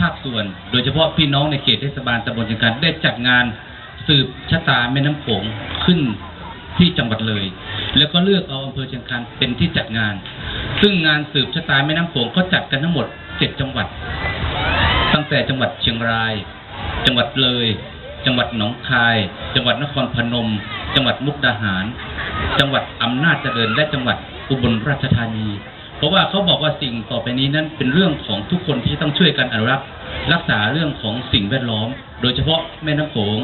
ภาคส่วน โดยเฉพาะพี่น้องในเขตเทศบาลตำบลเชียงคานได้จัดงานสืบชะตาแม่น้ำโขงขึ้นที่จังหวัดเลย แล้วก็เลือกเอาอำเภอเชียงคานเป็นที่จัดงาน ซึ่งงานสืบชะตาแม่น้ำโขงเขาจัดกันทั้งหมดเจ็ดจังหวัด ตั้งแต่จังหวัดเชียงราย จังหวัดเลย จังหวัดหนองคาย จังหวัดนครพนม จังหวัดมุกดาหาร จังหวัดอำนาจเจริญและจังหวัดอุบลราชธานี เพราะว่าเขาบอกว่าสิ่งต่อไปนี้นั้นเป็นเรื่องของทุกคนที่ต้องช่วยกันอนุรักษ์ รักษาเรื่องของสิ่งแวดล้อม โดยเฉพาะแม่น้ำโขง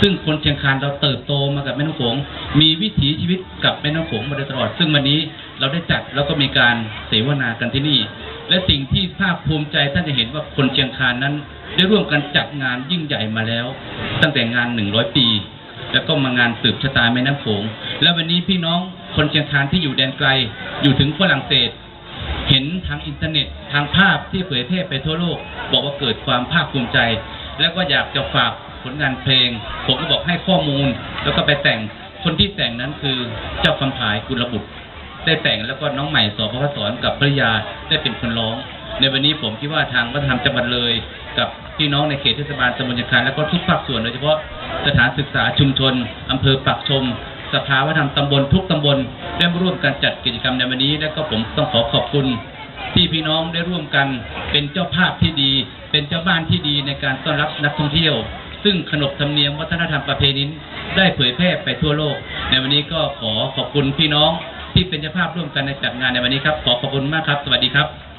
ซึ่งคนเชียงคานเราเติบโตมากับแม่น้ำโขง มีวิถีชีวิตกับแม่น้ำโขงมาโดยตลอด ซึ่งวันนี้เราได้จัดแล้วก็มีการเสวนากันที่นี่ และสิ่งที่ภาคภูมิใจท่านจะเห็นว่าคนเชียงคานนั้น ได้ร่วมกันจัดงานยิ่งใหญ่มาแล้ว ตั้งแต่งาน 100 ปี แล้วก็มางานสืบชะตาแม่น้ำโขง และวันนี้พี่น้องคนเชียงคานที่อยู่แดนไกล อยู่ถึงฝรั่งเศส เห็นทางอินเทอร์เน็ตทางภาพที่เผยแพร่ไปทั่วโลก บอกว่าเกิดความภาคภูมิใจ แล้วก็อยากจะฝากผลงานเพลง ผมก็บอกให้ข้อมูล แล้วก็ไปแต่งคนที่แต่งนั้นคือเจ้าคำผายกุลบุตร ได้แต่งแล้วก็น้องใหม่สอพระสอนกับภรยาได้เป็นคนร้อง ในวันนี้ผมคิดว่าทางวัฒนธรรมจังหวัดเลย กับพี่น้องในเขตเทศบาลตำบลจังคารแล้วก็ทุกภาคส่วนโดยเฉพาะสถานศึกษาชุมชนอำเภอปักชม สภาวัฒนธรรมตำบลทุกตำบลได้มาร่วมกันจัดกิจกรรมในวันนี้และก็ผมต้องขอขอบคุณที่พี่น้องได้ร่วมกันเป็นเจ้าภาพที่ดี เป็นเจ้าบ้านที่ดีในการต้อนรับนักท่องเที่ยว ซึ่งขนบธรรมเนียมวัฒนธรรมประเพณีได้เผยแพร่ไปทั่วโลก ในวันนี้ก็ขอขอบคุณพี่น้องที่เป็นเจ้าภาพร่วมกันในจัดงานในวันนี้ครับ ขอขอบคุณมากครับ สวัสดีครับ